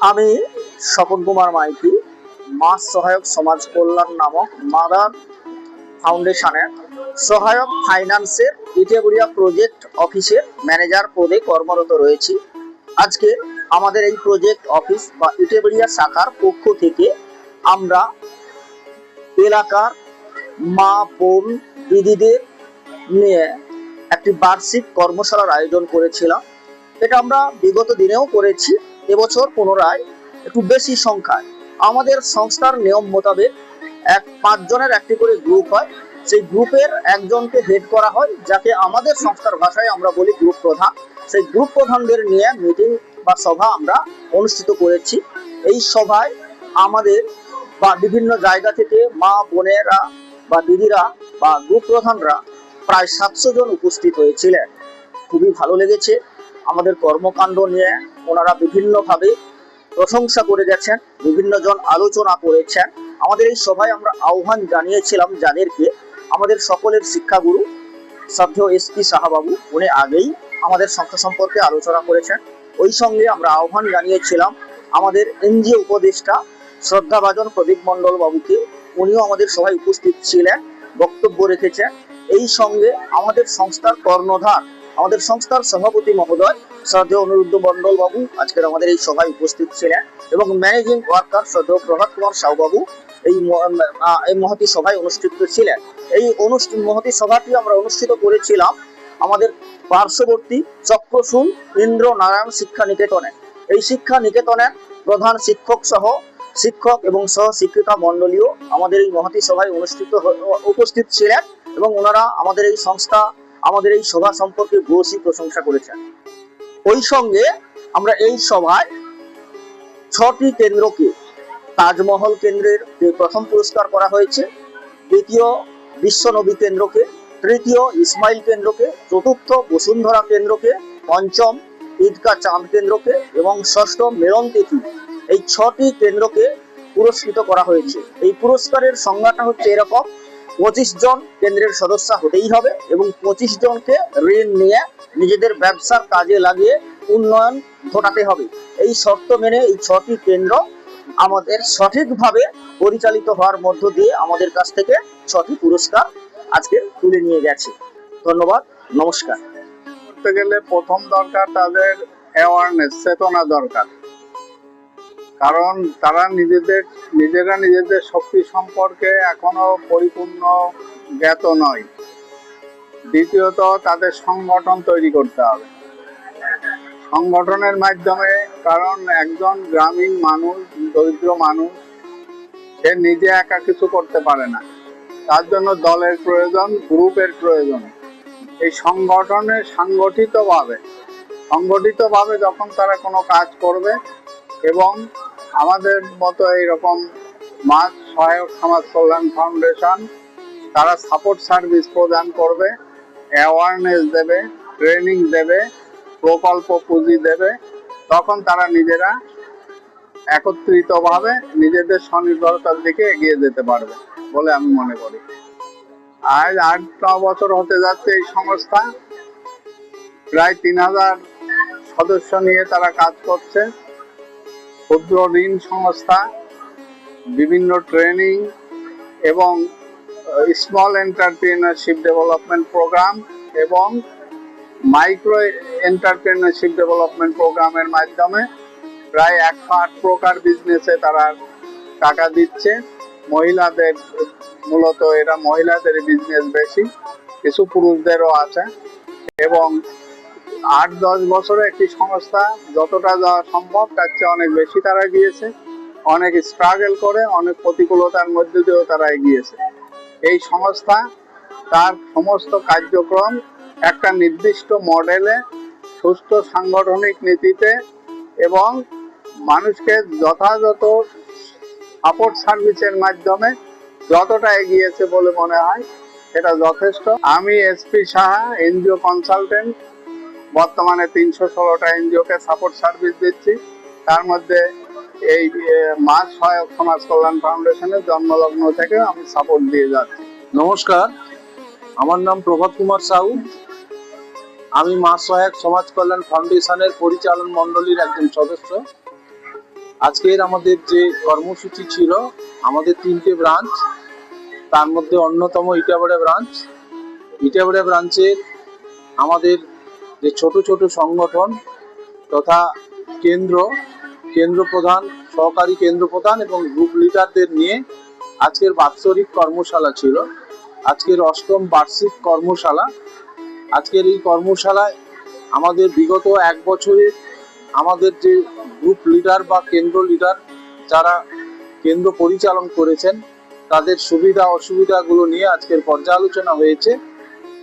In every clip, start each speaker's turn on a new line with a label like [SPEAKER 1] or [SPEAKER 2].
[SPEAKER 1] আমি স্বপন কুমার মাইতি, মা সহায়ক সমাজ কল্যাণ নামক মাদার ফাউন্ডেশনের সহায়ক ফাইন্যান্সের ইটেবুড়িয়া প্রজেক্ট অফিসের ম্যানেজার পদে কর্মরত রয়েছি। আজকে আমাদের এই প্রজেক্ট অফিস বা ইটেবুড়িয়া শাখার পক্ষ থেকে আমরা এলাকার মা, বোন, দিদিদের নিয়ে একটি বার্ষিক কর্মশালার আয়োজন করেছিলাম। এটা আমরা বিগত দিনেও করেছি। এবছর পুনরায় একটু বেশি সংখ্যায়। আমাদের সংস্থার নিয়ম মোতাবেক এক পাঁচজনের একটি করে গ্রুপ হয়। সেই গ্রুপের একজনকে হেড করা হয়, যাকে আমাদের সংস্থার ভাষায় আমরা বলি গ্রুপ প্রধান। সেই গ্রুপ প্রধানদের নিয়ে মিটিং বা সভা আমরা অনুষ্ঠিত করেছি। এই সভায় আমাদের বা বিভিন্ন জায়গা থেকে মা বোনেরা বা দিদিরা বা গ্রুপ প্রধানরা প্রায় সাতশো জন উপস্থিত হয়েছিলেন। খুবই ভালো লেগেছে। আমাদের কর্মকাণ্ড নিয়ে ওনারা বিভিন্নভাবে প্রশংসা করে গেছেন বিভিন্ন জন আলোচনা করেছেন। আমাদের এই সভায় আমরা আহ্বান জানিয়েছিলাম যাদেরকে, আমাদের সকলের শিক্ষাগুরু শ্রদ্ধ এস পি সাহাবাবু, উনি আগেই আমাদের সংস্থা সম্পর্কে আলোচনা করেছেন। ওই সঙ্গে আমরা আহ্বান জানিয়েছিলাম আমাদের এনজিও উপদেষ্টা শ্রদ্ধাভাজন প্রদীপ মণ্ডল বাবুকে, উনিও আমাদের সভায় উপস্থিত ছিলেন, বক্তব্য রেখেছেন। এই সঙ্গে আমাদের সংস্থার কর্ণধার আমাদের সংস্থার সভাপতি মহোদয় শ্রদ্ধেয় অনুরুদ্ধ মণ্ডল বাবু, আজকের আমাদের এই সভায় উপস্থিত ছিলেন এবং ম্যানেজিং ওয়ার্কার শ্রদ্ধেয় প্রভাত কুমার সাউ বাবু এই এই মহতি সভায় অনুষ্ঠিত ছিলেন। এই অনুষ্ঠান মহতি সভাটি আমরা অনুষ্ঠিত করেছিলাম আমাদের পার্শ্ববর্তী চক্রশুল ইন্দ্র নারায়ণ শিক্ষা নিকেতনে। এই শিক্ষা নিকেতনের প্রধান শিক্ষক সহ শিক্ষক এবং সহ শিক্ষিকা মণ্ডলীয় আমাদের এই মহতি সভায় অনুষ্ঠিত উপস্থিত ছিলেন এবং ওনারা আমাদের এই সংস্থা আমাদের এই সভা সম্পর্কে ভূয়সী প্রশংসা করেছেন। ওই সঙ্গে আমরা এই সভায় ছটি কেন্দ্রকে তাজমহল কেন্দ্রের যে প্রথম পুরস্কার করা হয়েছে, দ্বিতীয় বিশ্বনবী কেন্দ্রকে, তৃতীয় ইসমাইল কেন্দ্রকে, চতুর্থ বসুন্ধরা কেন্দ্রকে, পঞ্চম ঈদগা চাঁদ কেন্দ্রকে এবং ষষ্ঠ মেরন তিথি এই ছটি কেন্দ্রকে পুরস্কৃত করা হয়েছে। এই পুরস্কারের সংজ্ঞাটা হচ্ছে এরকম পঁচিশ জন কেন্দ্রের সদস্য হতেই হবে এবং পঁচিশ জনকে ঋণ নিয়ে নিজেদের ব্যবসার কাজে লাগিয়ে উন্নয়ন ঘটাতে হবে। এই শর্ত মেনে এই ছটি কেন্দ্র আমাদের সঠিকভাবে পরিচালিত হওয়ার মধ্য দিয়ে আমাদের কাছ থেকে ছটি পুরস্কার আজকে তুলে নিয়ে গেছে। ধন্যবাদ, নমস্কার।
[SPEAKER 2] গেলে প্রথম দরকার তাদের অ্যাওয়ারনেস চেতনা দরকার। কারণ তারা নিজেদের, নিজেরা নিজেদের শক্তি সম্পর্কে এখনও পরিপূর্ণ জ্ঞাত নয়। দ্বিতীয়ত, তাদের সংগঠন তৈরি করতে হবে। সংগঠনের মাধ্যমে, কারণ একজন গ্রামীণ মানুষ, দরিদ্র মানুষ, সে নিজে একা কিছু করতে পারে না। তার জন্য দলের প্রয়োজন, গ্রুপের প্রয়োজন। এই সংগঠনে সাংগঠিতভাবে, সংগঠিতভাবে যখন তারা কোনো কাজ করবে এবং আমাদের মতো এইরকম মাছ সহায়ক সমাজ কল্যাণ ফাউন্ডেশন, তারা সাপোর্ট সার্ভিস প্রদান করবে অ্যাওয়ারনেস দেবে ট্রেনিং দেবে, প্রকল্প পুঁজি দেবে। তখন তারা নিজেরা একত্রিতভাবে নিজেদের স্বনির্ভরতার দিকে এগিয়ে যেতে পারবে বলে আমি মনে করি। আজ আট ন বছর হতে যাচ্ছে এই সংস্থা। প্রায় তিন হাজার সদস্য নিয়ে তারা কাজ করছে। ক্ষুদ্র ঋণ সংস্থা, বিভিন্ন ট্রেনিং এবং স্মল এন্টারপ্রিনারশিপ ডেভেলপমেন্ট প্রোগ্রাম এবং মাইক্রো এন্টারপ্রিনারশিপ ডেভেলপমেন্ট প্রোগ্রামের মাধ্যমে প্রায় একশো আট প্রকার বিজনেসে তারা টাকা দিচ্ছে। মহিলাদের, মূলত এরা মহিলাদের বিজনেস বেশি, কিছু পুরুষদেরও আছে এবং আট দশ বছরে একটি সংস্থা যতটা যাওয়া সম্ভব, তার চেয়ে অনেক বেশি তারা গিয়েছে অনেক স্ট্রাগল করে, অনেক প্রতিকূলতার মধ্যে দিয়েও তারা এগিয়েছে। এই সংস্থা, তার সমস্ত কার্যক্রম একটা নির্দিষ্ট মডেলে সুস্থ সাংগঠনিক নীতিতে এবং মানুষকে যথাযথ সাপোর্ট সার্ভিসের মাধ্যমে যতটা এগিয়েছে বলে মনে হয়, সেটা যথেষ্ট। আমি এসপি সাহা, এনজিও কনসালটেন্ট বর্তমানে তিনশো ষোলোটা এনজিওকে সাপোর্ট সার্ভিস দিচ্ছি। তার মধ্যে এই মাছ সহায়ক সমাজ কল্যাণ ফাউন্ডেশনের জন্মলগ্ন থেকে আমি সাপোর্ট দিয়ে যাচ্ছি।
[SPEAKER 3] নমস্কার, আমার নাম প্রভাত কুমার সাউ আমি মা সহায়ক সমাজ কল্যাণ ফাউন্ডেশনের পরিচালন মণ্ডলীর একজন সদস্য। আজকের আমাদের যে কর্মসূচি ছিল, আমাদের তিনটে ব্রাঞ্চ, তার মধ্যে অন্যতম ইটাবাড়া ব্রাঞ্চ। ইটাবাড়া ব্রাঞ্চের আমাদের যে ছোট ছোট সংগঠন তথা কেন্দ্র কেন্দ্র প্রধান, সহকারী কেন্দ্র প্রধান এবং গ্রুপ লিডারদের নিয়ে আজকের বাৎসরিক কর্মশালা ছিল। আজকের অষ্টম বার্ষিক কর্মশালা। আজকের এই কর্মশালায় আমাদের বিগত এক বছরে আমাদের যে গ্রুপ লিডার বা কেন্দ্র লিডার যারা কেন্দ্র পরিচালন করেছেন, তাদের সুবিধা অসুবিধাগুলো নিয়ে আজকের পর্যালোচনা হয়েছে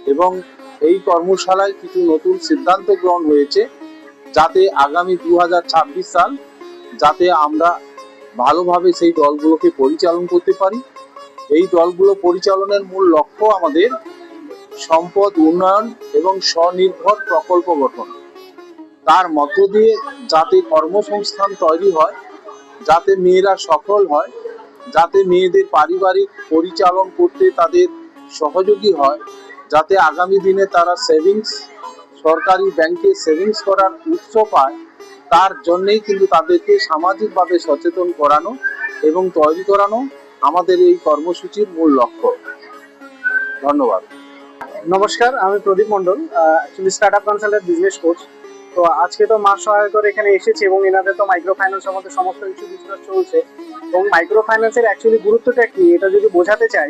[SPEAKER 3] এবং এই কর্মশালায় কিছু নতুন সিদ্ধান্ত গ্রহণ হয়েছে যাতে আগামী দু হাজার ছাব্বিশ সাল যাতে আমরা ভালোভাবে সেই দলগুলোকে পরিচালন করতে পারি। এই দলগুলো পরিচালনের মূল লক্ষ্য আমাদের সম্পদ উন্নয়ন এবং স্বনির্ভর প্রকল্প গঠন। তার মধ্য দিয়ে যাতে কর্মসংস্থান তৈরি হয়, যাতে মেয়েরা সফল হয়, যাতে মেয়েদের পারিবারিক পরিচালন করতে তাদের সহযোগী হয় যাতে আগামী দিনে তারা সেভিংস সরকারি ব্যাংকে সেভিংস করার উৎস পায়, তার জন্যেই কিন্তু তাদেরকে সামাজিকভাবে সচেতন করানো এবং তৈরি করানো আমাদের এই কর্মসূচির মূল লক্ষ্য। ধন্যবাদ।
[SPEAKER 4] নমস্কার, আমি Pradip Mondal actually start up consultant business coach তো আজকে তো মাস সহায়তার এখানে এসেছি এবং এনাদের তো মাইক্রো ফাইন্যান্সের মধ্যে সমস্ত কিছু বিজনেস চলছে। এবং মাইক্রো ফাইন্যান্সের অ্যাকচুয়ালি গুরুত্বটা কি, এটা যদি বোঝাতে চাই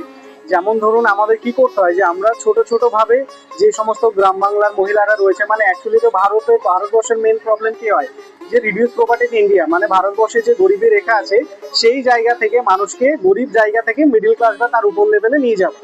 [SPEAKER 4] যেমন ধরুন আমাদের কি করতে হয় যে আমরা ছোট ছোট ভাবে যে সমস্ত গ্রাম বাংলার মহিলারা রয়েছে মানে অ্যাকচুয়ালি তো ভারতে, ভারতবর্ষের মেন প্রবলেম কি হয়? যে রিডিউস প্রপার্টি ইন ইন্ডিয়া মানে ভারতবর্ষে যে গরিবের রেখা আছে, সেই জায়গা থেকে মানুষকে গরিব জায়গা থেকে মিডিল ক্লাস বা তার উপর লেভেলে নিয়ে যাওয়া।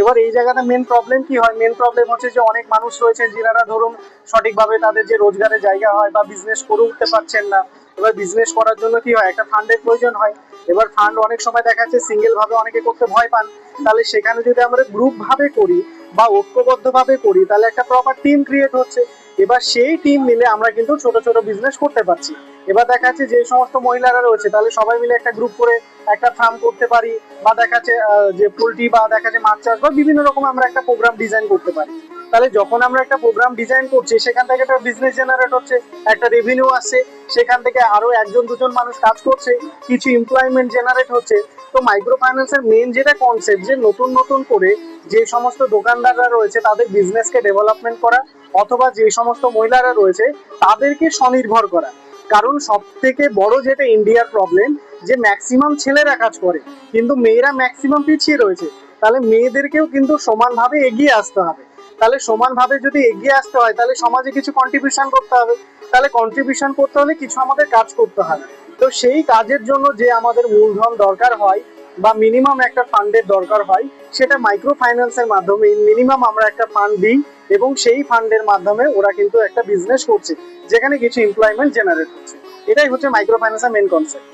[SPEAKER 4] এবার এই জায়গাতে মেন প্রবলেম কি হয়? মেন প্রবলেম হচ্ছে যে অনেক মানুষ রয়েছেন যারা ধরুন সঠিকভাবে তাদের যে রোজগারের জায়গা হয় বা বিজনেস করে উঠতে পারছেন না। এবার বিজনেস করার জন্য কি হয়? একটা ফান্ডের প্রয়োজন হয়। এবার ফান্ড অনেক সময় দেখা যাচ্ছে সিঙ্গেল ভাবে অনেকে করতে ভয় পান। তাহলে সেখানে যদি আমরা গ্রুপ ভাবে করি বা ঐক্যবদ্ধ ভাবে করি, তাহলে একটা প্রপার টিম ক্রিয়েট হচ্ছে। এবার সেই টিম মিলে আমরা কিন্তু ছোট ছোট বিজনেস করতে পারছি। এবার দেখা যাচ্ছে যে সমস্ত মহিলারা রয়েছে, তাহলে সবাই মিলে একটা গ্রুপ করে একটা ফার্ম করতে পারি। বা দেখা যাচ্ছে যে পোলট্রি বা দেখা যাচ্ছে মাছ চাষ বা বিভিন্ন রকম আমরা একটা প্রোগ্রাম ডিজাইন করতে পারি। তাহলে যখন আমরা একটা প্রোগ্রাম ডিজাইন করছি, সেখান থেকে একটা বিজনেস জেনারেট হচ্ছে, একটা রেভিনিউ আসছে, সেখান থেকে আরও একজন, দুজন মানুষ কাজ করছে, কিছু এমপ্লয়মেন্ট জেনারেট হচ্ছে। তো মাইক্রো ফাইন্যান্সের মেন যেটা কনসেপ্ট যে নতুন নতুন করে যে সমস্ত দোকানদাররা রয়েছে, তাদের বিজনেসকে ডেভেলপমেন্ট করা, অথবা যে সমস্ত মহিলারা রয়েছে, তাদেরকে স্বনির্ভর করা। কারণ সব থেকে বড় যেটা ইন্ডিয়ার প্রবলেম যে ম্যাক্সিমাম ছেলেরা কাজ করে, কিন্তু মেয়েরা ম্যাক্সিমাম পিছিয়ে রয়েছে। তাহলে মেয়েদেরকেও কিন্তু সমানভাবে এগিয়ে আসতে হবে। তাহলে সমানভাবে যদি এগিয়ে আসতে হয়, তাহলে সমাজে কিছু কন্ট্রিবিউশন করতে হবে। তাহলে কন্ট্রিবিউশন করতে হলে কিছু আমাদের কাজ করতে হবে। তো সেই কাজের জন্য যে আমাদের মূলধন দরকার হয় বা মিনিমাম একটা ফান্ডের দরকার হয়, সেটা মাইক্রো ফাইন্যান্সের মাধ্যমে মিনিমাম আমরা একটা ফান্ড দিই এবং সেই ফান্ডের মাধ্যমে ওরা কিন্তু একটা বিজনেস করছে, যেখানে কিছু এমপ্লয়মেন্ট জেনারেট হচ্ছে। এটাই হচ্ছে মাইক্রো ফাইন্যান্সের মেন কনসেপ্ট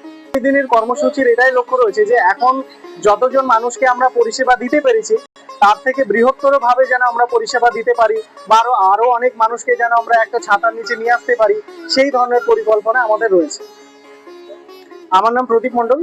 [SPEAKER 4] দিনের কর্মসূচির এটাই লক্ষ্য রয়েছে যে এখন যতজন মানুষকে আমরা পরিষেবা দিতে পেরেছি তার থেকে বৃহত্তর ভাবে যেন আমরা পরিষেবা দিতে পারি বা আরও আরও অনেক মানুষকে যেন আমরা একটা ছাতার নিচে নিয়ে আসতে পারি, সেই ধরনের পরিকল্পনা আমাদের রয়েছে। আমার নাম প্রদীপ মন্ডল